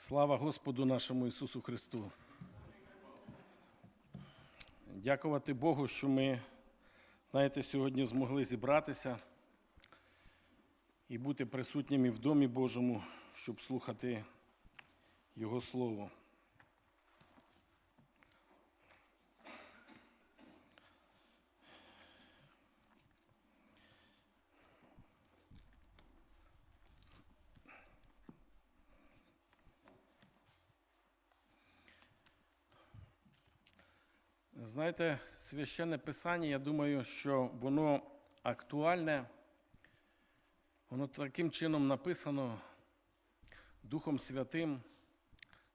Слава Господу нашому Ісусу Христу. Дякувати Богу, що ми, знаєте, сьогодні змогли зібратися і бути присутніми в Домі Божому, щоб слухати Його Слово. Знаєте, священне писання, я думаю, що воно актуальне, воно таким чином написано Духом Святим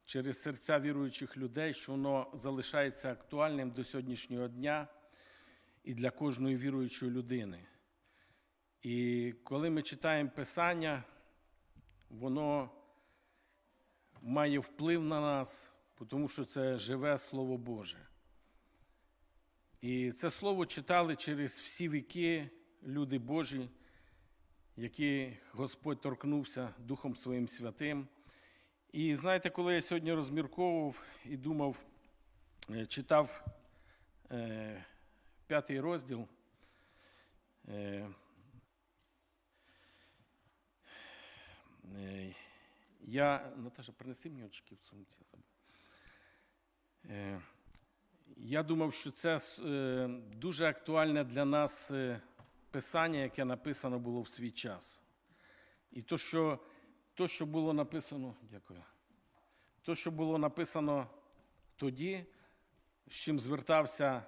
через серця віруючих людей, що воно залишається актуальним до сьогоднішнього дня і для кожної віруючої людини. І коли ми читаємо Писання, воно має вплив на нас, тому що це живе Слово Боже. І це слово читали через всі віки люди Божі, які Господь торкнувся Духом Своїм Святим. І знаєте, коли я сьогодні розмірковував і думав, е, читав е, п'ятий розділ, е, е, я, Наташа, принеси мені очки в сумці. Е, я думав, що це е, дуже актуальне для нас е, писання, яке написано було в свій час. І то, що, то, що було написано, дякую. То, що було написано тоді, з чим звертався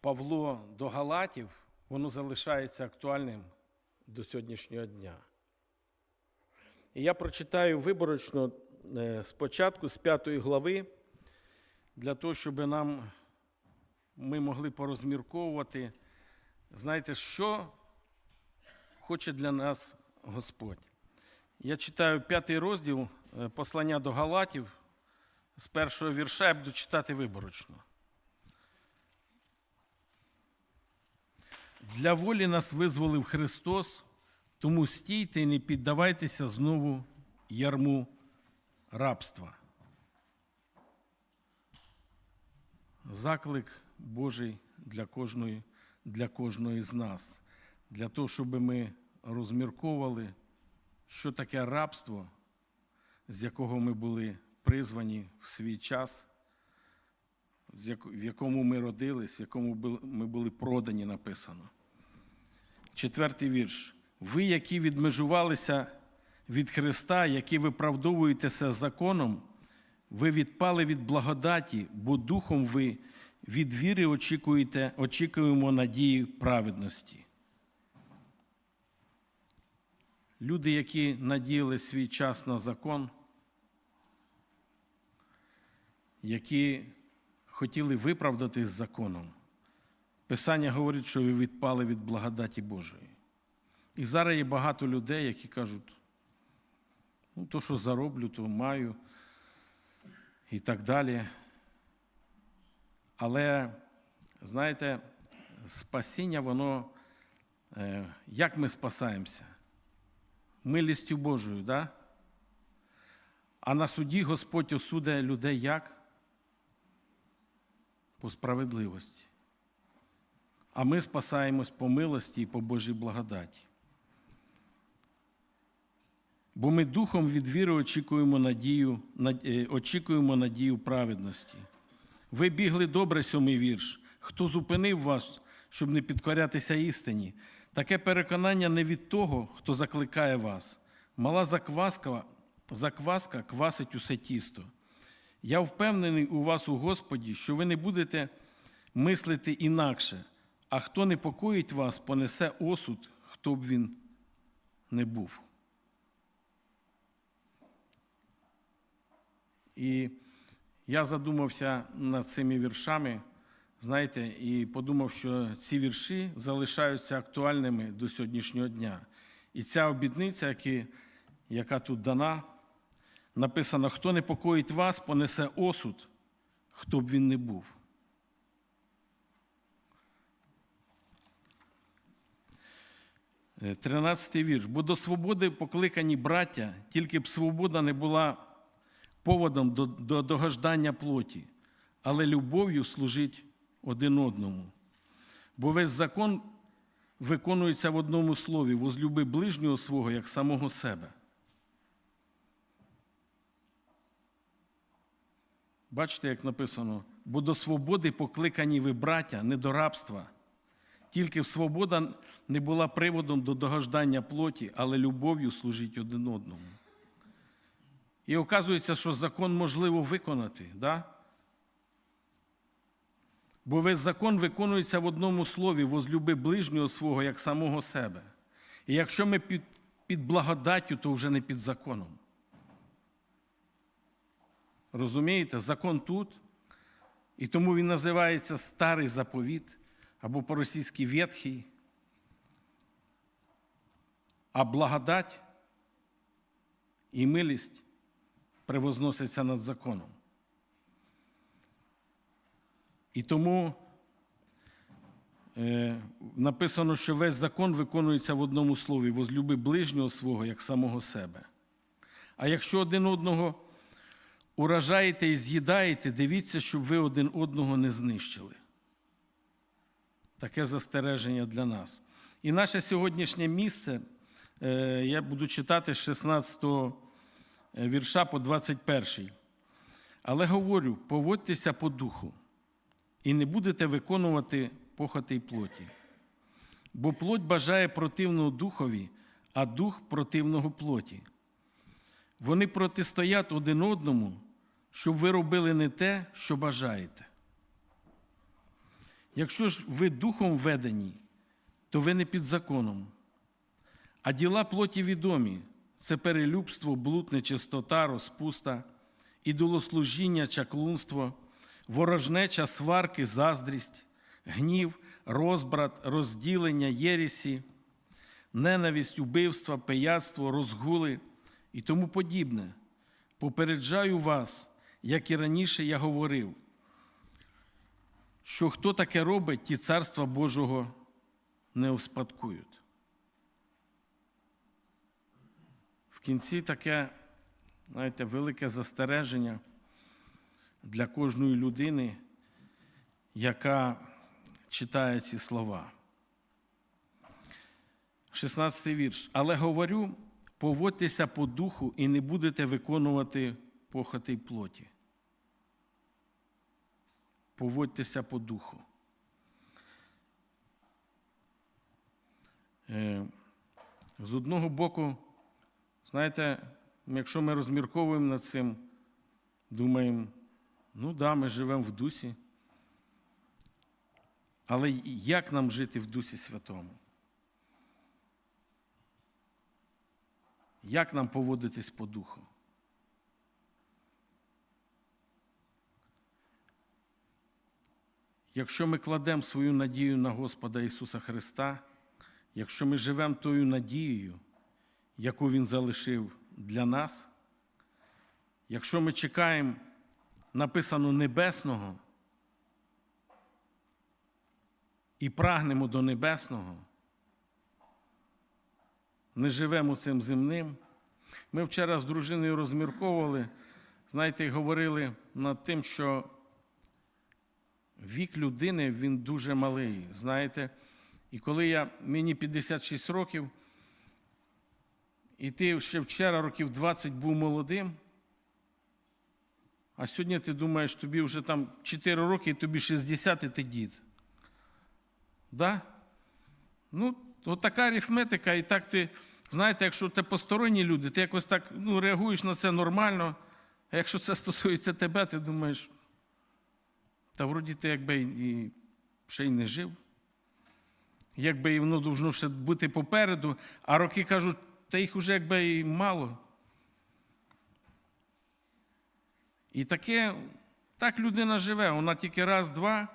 Павло до Галатів, воно залишається актуальним до сьогоднішнього дня. І я прочитаю виборочно е, спочатку з п'ятої глави для того, щоб нам ми могли порозмірковувати, знаєте, що хоче для нас Господь. Я читаю п'ятий розділ е, послання до Галатів з першого вірша, я буду читати виборочно. Для волі нас визволив Христос, тому стійте і не піддавайтеся знову ярму рабства. Заклик Божий для кожної, для кожної з нас, для того, щоб ми розмірковували, що таке рабство, з якого ми були призвані в свій час, в якому ми родились, в якому ми були продані, написано. Четвертий вірш. Ви, які відмежувалися від Христа, які виправдовуєтеся законом, ви відпали від благодаті, бо духом ви від віри очікуєте, очікуємо надії праведності. Люди, які надіяли свій час на закон, які хотіли виправдатись законом, Писання говорить, що ви відпали від благодаті Божої. І зараз є багато людей, які кажуть, ну, то, що зароблю, то маю і так далі. Але, знаєте, спасіння, воно, е, як ми спасаємося? Милістю Божою, да? а на суді Господь осуде людей як? По справедливості. А ми спасаємось по милості і по Божій благодаті. Бо ми духом від віри очікуємо надію, е, очікуємо надію праведності. Ви бігли добре, сьомий вірш. Хто зупинив вас, щоб не підкорятися істині? Таке переконання не від того, хто закликає вас. Мала закваска, закваска квасить усе тісто. Я впевнений у вас, у Господі, що ви не будете мислити інакше, а хто непокоїть вас, понесе осуд, хто б він не був. І я задумався над цими віршами, знаєте, і подумав, що ці вірші залишаються актуальними до сьогоднішнього дня. І ця обітниця, яка тут дана, написано: хто непокоїть вас, понесе осуд, хто б він не був. Е, 13 вірш. Бо до свободи покликані браття, тільки б свобода не була поводом до, до догождання плоті, але любов'ю служить один одному. Бо весь закон виконується в одному слові: возлюби ближнього свого як самого себе. Бачите, як написано, бо до свободи покликані ви браття, не до рабства. Тільки свобода не була приводом до догождання плоті, але любов'ю служить один одному. І оказується, що закон можливо виконати. Да? Бо весь закон виконується в одному слові возлюби ближнього свого як самого себе. І якщо ми під, під благодаттю, то вже не під законом. Розумієте, закон тут, і тому він називається старий заповіт або по-російськи ветхий. А благодать і милість превозносяться над законом. І тому е, написано, що весь закон виконується в одному слові: возлюби ближнього свого як самого себе. А якщо один одного уражаєте і з'їдаєте, дивіться, щоб ви один одного не знищили. Таке застереження для нас. І наше сьогоднішнє місце, е, я буду читати з 16 вірша по 21. Але говорю, поводьтеся по духу, і не будете виконувати похоти й плоті. Бо плоть бажає противного духові, а дух противного плоті. Вони протистоять один одному, щоб ви робили не те, що бажаєте. Якщо ж ви духом ведені, то ви не під законом. А діла плоті відомі це перелюбство, блуд, нечистота, розпуста, ідолослужіння, чаклунство, ворожнеча, сварки, заздрість, гнів, розбрат, розділення, єрісі, ненависть, убивства, пияцтво, розгули і тому подібне. Попереджаю вас, як і раніше я говорив, що хто таке робить, ті царства Божого не успадкують. В кінці таке, знаєте, велике застереження для кожної людини, яка читає ці слова. 16 вірш. Але говорю, поводьтеся по духу і не будете виконувати похоти й плоті. Поводьтеся по духу. Е, З одного боку, знаєте, якщо ми розмірковуємо над цим, думаємо, ну да, ми живемо в дусі. Але як нам жити в Дусі Святому? Як нам поводитись по духу? Якщо ми кладемо свою надію на Господа Ісуса Христа, якщо ми живемо тою надією, яку Він залишив для нас, якщо ми чекаємо написано небесного і прагнемо до небесного, не живемо цим земним. Ми вчора з дружиною розмірковували, знаєте, говорили над тим, що вік людини він дуже малий. Знаєте, і коли я, мені 56 років, і ти ще вчора років 20 був молодим, а сьогодні ти думаєш, тобі вже там 4 роки, і тобі 60, і ти дід. Да? Ну, от така арифметика, і так ти, знаєте, якщо ти посторонні люди, ти якось так ну, реагуєш на це нормально. А якщо це стосується тебе, ти думаєш, та вроді ти якби і ще й не жив. Якби і воно должно ще бути попереду, а роки кажуть, та їх вже якби і мало. І таке, так людина живе, вона тільки раз, два.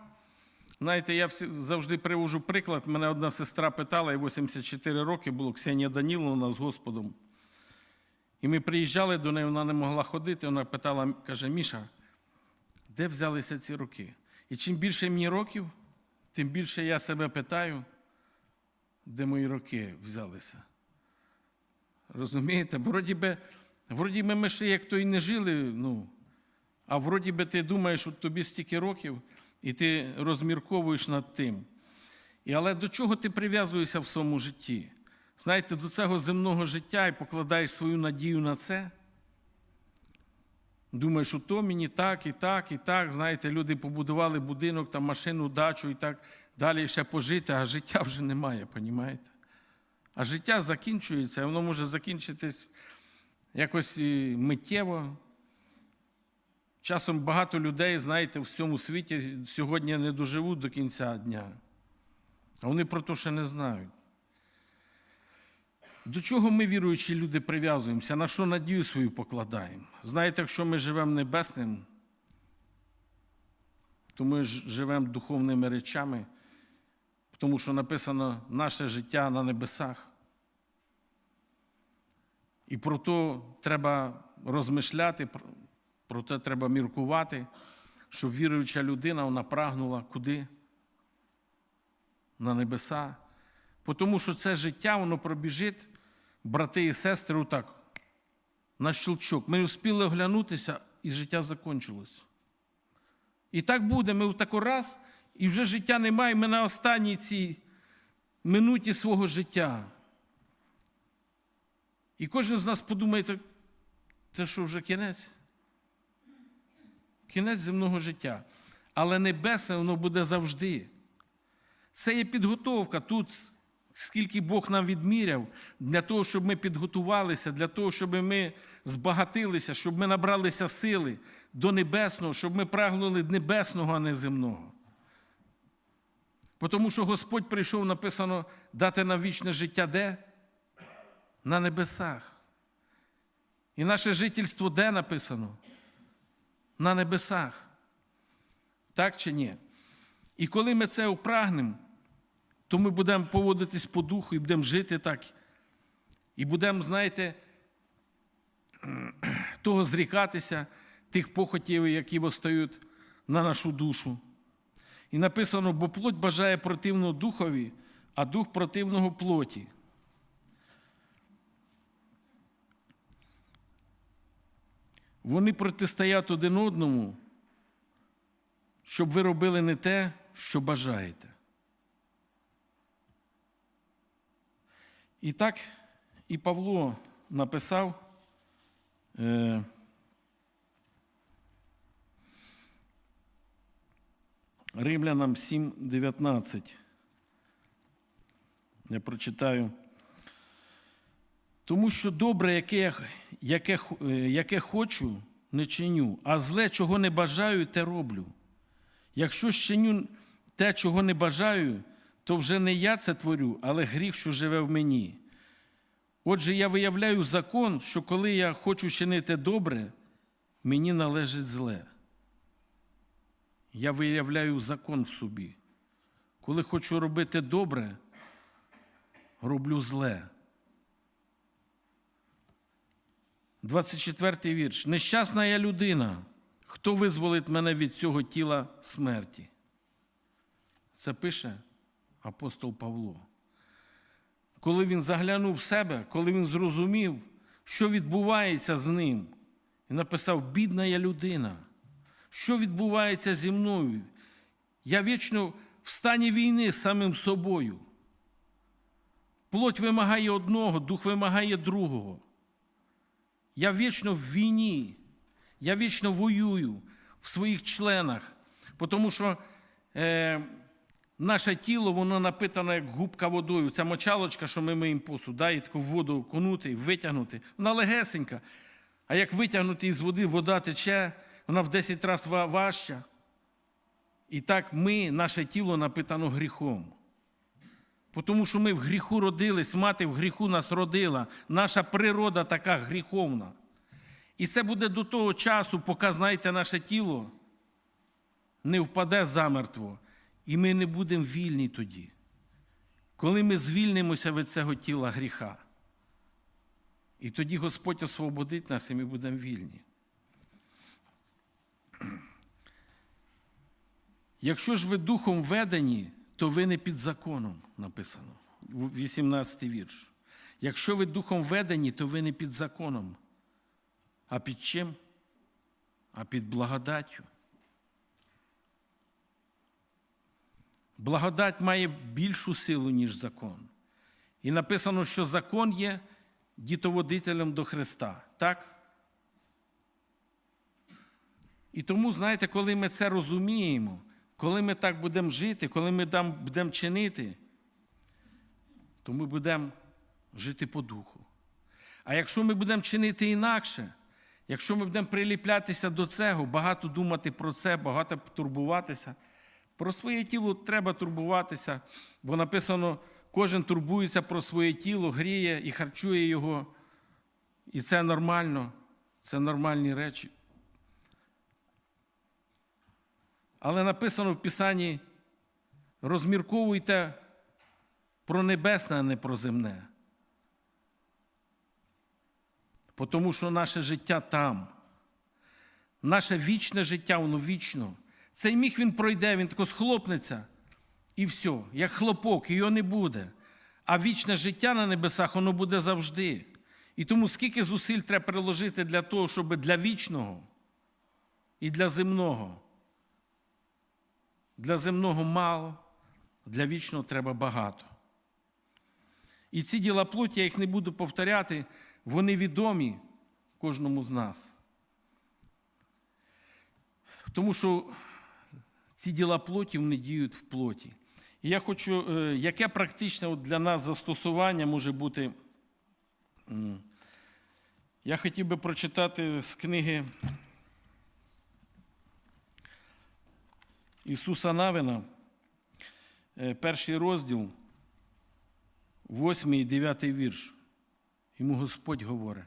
Знаєте, я завжди привожу приклад. Мене одна сестра питала, і 84 роки було Ксенія Даніловна з Господом. І ми приїжджали до неї, вона не могла ходити. Вона питала, каже, Міша, де взялися ці роки? І чим більше мені років, тим більше я себе питаю, де мої роки взялися. Розумієте? Вроді би, вроді би ми ще як то і не жили, ну, а вроді би ти думаєш, от тобі стільки років, і ти розмірковуєш над тим. І, але до чого ти прив'язуєшся в своєму житті? Знаєте, до цього земного життя і покладаєш свою надію на це. Думаєш, то мені так, і так, і так. Знаєте, люди побудували будинок, там машину, дачу і так далі ще пожити, а життя вже немає, понімаєте? А життя закінчується, воно може закінчитись якось миттєво. Часом багато людей, знаєте, в цьому світі сьогодні не доживуть до кінця дня. А вони про те ще не знають. До чого ми, віруючі люди, прив'язуємося, на що надію свою покладаємо? Знаєте, якщо ми живемо небесним, то ми живемо духовними речами, тому що написано наше життя на небесах. І про то треба розмишляти, про- те треба міркувати, щоб віруюча людина вона прагнула куди? На небеса. Тому що це життя, воно пробіжить, брати і сестри, отак, на щелчок. Ми встигли оглянутися, і життя закінчилось. І так буде, ми в тако раз, і вже життя немає, ми на останній цій минуті свого життя. І кожен з нас подумає, «Та це що вже кінець? Кінець земного життя. Але небесне воно буде завжди. Це є підготовка тут, скільки Бог нам відміряв, для того, щоб ми підготувалися, для того, щоб ми збагатилися, щоб ми набралися сили до небесного, щоб ми прагнули небесного, а не земного. Тому що Господь прийшов, написано, дати нам вічне життя де? На небесах. І наше жительство де написано? На небесах. Так чи ні? І коли ми це опрагнемо, то ми будемо поводитись по духу і будемо жити так. І будемо, знаєте, того зрікатися, тих похотів, які постають на нашу душу. І написано, бо плоть бажає противного духові, а дух противного плоті. Вони протистоять один одному, щоб ви робили не те, що бажаєте. І так і Павло написав. Е, Римлянам 7:19. Я прочитаю. Тому що добре, яке, яке, е, яке хочу, не чиню, а зле, чого не бажаю, те роблю. Якщо чиню те, чого не бажаю, то вже не я це творю, але гріх, що живе в мені. Отже, я виявляю закон, що коли я хочу чинити добре, мені належить зле. Я виявляю закон в собі. Коли хочу робити добре, роблю зле. 24 вірш. Нещасна я людина. Хто визволить мене від цього тіла смерті? Це пише апостол Павло. Коли він заглянув в себе, коли він зрозумів, що відбувається з ним, і написав: бідна я людина, що відбувається зі мною? Я вічно в стані війни з самим собою. Плоть вимагає одного, дух вимагає другого. Я вічно в війні, я вічно воюю в своїх членах, тому що е, наше тіло воно напитане як губка водою. Ця мочалочка, що ми миємо посуд, да, і таку воду окунути, витягнути. Вона легесенька. А як витягнути із води, вода тече, вона в 10 разів важча. І так ми, наше тіло напитано гріхом. Тому що ми в гріху родились, мати в гріху нас родила. Наша природа така гріховна. І це буде до того часу, поки, знаєте, наше тіло не впаде замертво, і ми не будемо вільні тоді. Коли ми звільнимося від цього тіла гріха. І тоді Господь освободить нас, і ми будемо вільні. Якщо ж ви духом ведені, то ви не під законом написано. 18 вірш. Якщо ви духом ведені, то ви не під законом. А під чим? А під благодаттю. Благодать має більшу силу, ніж закон. І написано, що закон є дітоводителем до Христа. Так? І тому, знаєте, коли ми це розуміємо, коли ми так будемо жити, коли ми будемо чинити, то ми будемо жити по духу. А якщо ми будемо чинити інакше, якщо ми будемо приліплятися до цього, багато думати про це, багато турбуватися, про своє тіло треба турбуватися, бо написано, кожен турбується про своє тіло, гріє і харчує його. І це нормально, це нормальні речі. Але написано в Писанні: розмірковуйте про небесне, а не про земне. Тому що наше життя там, наше вічне життя, воно вічно. Цей міг він пройде, він тако схлопнеться, і все, як хлопок, його не буде. А вічне життя на небесах, воно буде завжди. І тому скільки зусиль треба приложити для того, щоб для вічного і для земного. Для земного мало, для вічного треба багато. І ці діла плоті, я їх не буду повторяти, вони відомі кожному з нас. Тому що ці діла плоті вони діють в плоті. І я хочу, е, яке практичне для нас застосування може бути. Я хотів би прочитати з книги Ісуса Навина, е, перший розділ, 8 і 9 вірш. Йому Господь говорить.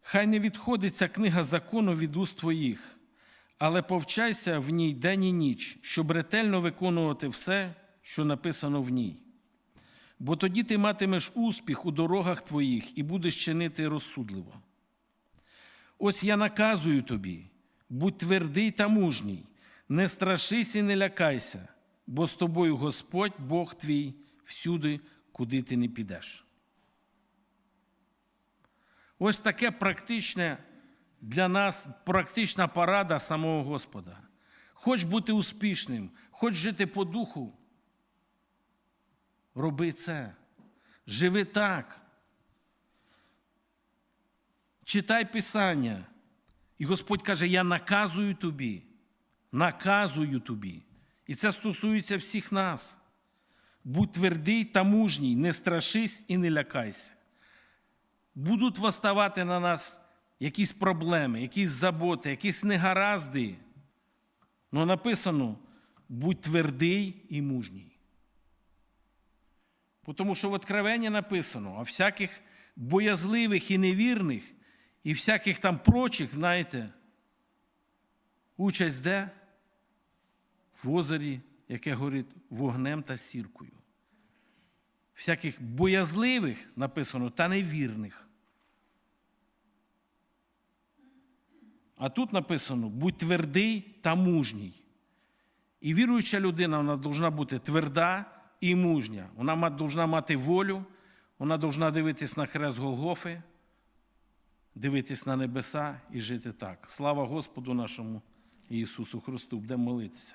Хай не відходить ця книга закону від уст твоїх, але повчайся в ній день і ніч, щоб ретельно виконувати все, що написано в ній. Бо тоді ти матимеш успіх у дорогах твоїх і будеш чинити розсудливо. Ось я наказую тобі, будь твердий та мужній, не страшись і не лякайся, бо з тобою Господь, Бог твій, всюди, куди ти не підеш. Ось таке практичне для нас практична порада самого Господа. Хоч бути успішним, хоч жити по духу, роби це. Живи так. Читай Писання. І Господь каже: Я наказую тобі, наказую тобі. І це стосується всіх нас. Будь твердий та мужній, не страшись і не лякайся. Будуть восставати на нас якісь проблеми, якісь заботи, якісь негаразди. Ну написано: будь твердий і мужній. Тому що в Откровенні написано, а всяких боязливих і невірних, і всяких там прочих, знаєте, участь де? В озері, яке горить вогнем та сіркою. Всяких боязливих написано та невірних. А тут написано: будь твердий та мужній. І віруюча людина вона повинна бути тверда і мужня. Вона повинна мати волю, вона повинна дивитись на хрест Голгофи, дивитись на небеса і жити так. Слава Господу нашому Ісусу Христу, будемо молитися.